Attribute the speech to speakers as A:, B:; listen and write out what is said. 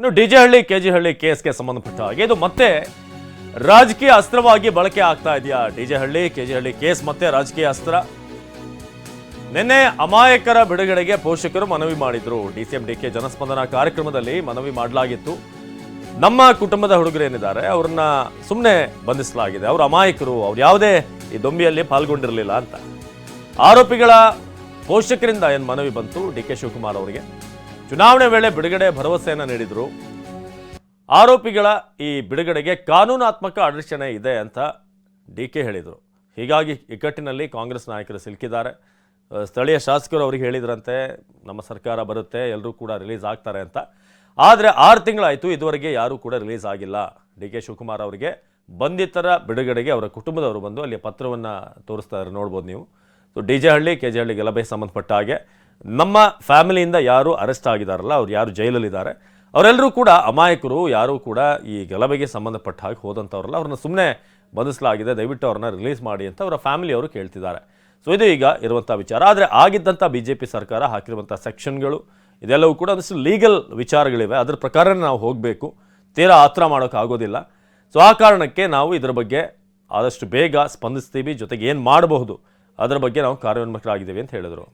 A: ಇನ್ನು ಹಳ್ಳಿ, K G ಹಳ್ಳಿ ಕೇಸ್ಗೆ ಸಂಬಂಧಪಟ್ಟ ಹಾಗೆ. ಇದು ಮತ್ತೆ ರಾಜಕೀಯ ಅಸ್ತ್ರವಾಗಿ ಬಳಕೆ ಆಗ್ತಾ ಇದೆಯಾ? D J Halli, K G Halli case ಮತ್ತೆ ರಾಜಕೀಯ ಅಸ್ತ್ರ. ನಿನ್ನೆ ಅಮಾಯಕರ ಬಿಡುಗಡೆಗೆ ಪೋಷಕರು ಮನವಿ ಮಾಡಿದ್ರು. D C M, D K Janaspandana ಕಾರ್ಯಕ್ರಮದಲ್ಲಿ ಮನವಿ ಮಾಡಲಾಗಿತ್ತು. ನಮ್ಮ ಕುಟುಂಬದ ಹುಡುಗರು ಏನಿದ್ದಾರೆ, ಅವ್ರನ್ನ ಸುಮ್ಮನೆ ಬಂಧಿಸಲಾಗಿದೆ. ಅವರು ಅಮಾಯಕರು, ಅವ್ರು ಯಾವುದೇ ಈ ದೊಂಬಿಯಲ್ಲಿ ಪಾಲ್ಗೊಂಡಿರಲಿಲ್ಲ ಅಂತ. ಆರೋಪಿಗಳ ಪೋಷಕರಿಂದ ಏನು ಮನವಿ ಬಂತು? ಡಿ ಕೆ ಶಿವಕುಮಾರ್ ಅವರಿಗೆ. ಚುನಾವಣೆ ವೇಳೆ ಬಿಡುಗಡೆ ಭರವಸೆಯನ್ನು ನೀಡಿದರು. ಆರೋಪಿಗಳ ಈ ಬಿಡುಗಡೆಗೆ ಕಾನೂನಾತ್ಮಕ ಅಡಚಣೆ ಇದೆ ಅಂತ ಡಿ ಕೆ ಹೇಳಿದರು. ಹೀಗಾಗಿ ಇಕ್ಕಟ್ಟಿನಲ್ಲಿ ಕಾಂಗ್ರೆಸ್ ನಾಯಕರು ಸಿಲುಕಿದ್ದಾರೆ. ಸ್ಥಳೀಯ ಶಾಸಕರು ಅವ್ರಿಗೆ ಹೇಳಿದ್ರಂತೆ, ನಮ್ಮ ಸರ್ಕಾರ ಬರುತ್ತೆ ಎಲ್ಲರೂ ಕೂಡ ರಿಲೀಸ್ ಆಗ್ತಾರೆ ಅಂತ. ಆದರೆ ಆರು ತಿಂಗಳಾಯಿತು, ಇದುವರೆಗೆ ಯಾರೂ ಕೂಡ ರಿಲೀಸ್ ಆಗಿಲ್ಲ. ಡಿ ಕೆ ಶಿವಕುಮಾರ್ ಅವರಿಗೆ ಬಂಧಿತರ ಬಿಡುಗಡೆಗೆ ಅವರ ಕುಟುಂಬದವರು ಬಂದು ಅಲ್ಲಿ ಪತ್ರವನ್ನು ತೋರಿಸ್ತಾ ಇದ್ದಾರೆ ನೋಡ್ಬೋದು ನೀವು. So D J Halli K J Halli ಗಲಭೆ ಸಂಬಂಧಪಟ್ಟ ಹಾಗೆ. ನಮ್ಮ ಫ್ಯಾಮಿಲಿಯಿಂದ ಯಾರು ಅರೆಸ್ಟ್ ಆಗಿದಾರಲ್ಲ, ಅವ್ರು ಯಾರು ಜೈಲಲ್ಲಿದ್ದಾರೆ, ಅವರೆಲ್ಲರೂ ಕೂಡ ಅಮಾಯಕರು, ಯಾರೂ ಕೂಡ ಈ ಗಲಭೆಗೆ ಸಂಬಂಧಪಟ್ಟ ಹಾಗೆ ಹೋದಂಥವ್ರಲ್ಲ, ಅವ್ರನ್ನ ಸುಮ್ಮನೆ ಬಂಧಿಸಲಾಗಿದೆ, ದಯವಿಟ್ಟು ಅವ್ರನ್ನ ರಿಲೀಸ್ ಮಾಡಿ ಅಂತ ಅವರ ಫ್ಯಾಮಿಲಿಯವರು ಕೇಳ್ತಿದ್ದಾರೆ. ಸೊ ಇದು ಈಗ ಇರುವಂಥ ವಿಚಾರ. ಆದರೆ ಆಗಿದ್ದಂಥ ಬಿ ಜೆ ಪಿ ಸರ್ಕಾರ ಹಾಕಿರುವಂಥ ಸೆಕ್ಷನ್ಗಳು ಇದೆಲ್ಲವೂ ಕೂಡ ಒಂದಷ್ಟು ಲೀಗಲ್ ವಿಚಾರಗಳಿವೆ. ಅದರ ಪ್ರಕಾರನೇ ನಾವು ಹೋಗಬೇಕು. ತೀರಾ ಆತರ ಮಾಡೋಕ್ಕಾಗೋದಿಲ್ಲ ಸೊ ಆ ಕಾರಣಕ್ಕೆ ನಾವು ಇದರ ಬಗ್ಗೆ ಆದಷ್ಟು ಬೇಗ ಸ್ಪಂದಿಸ್ತೀವಿ. ಜೊತೆಗೆ ಏನು ಮಾಡಬಹುದು, ಅದರ ಬಗ್ಗೆ ನಾವು ಕಾರ್ಯೋನ್ಮುಖರಾಗಿದ್ದೀವಿ ಅಂತ ಹೇಳಿದರು.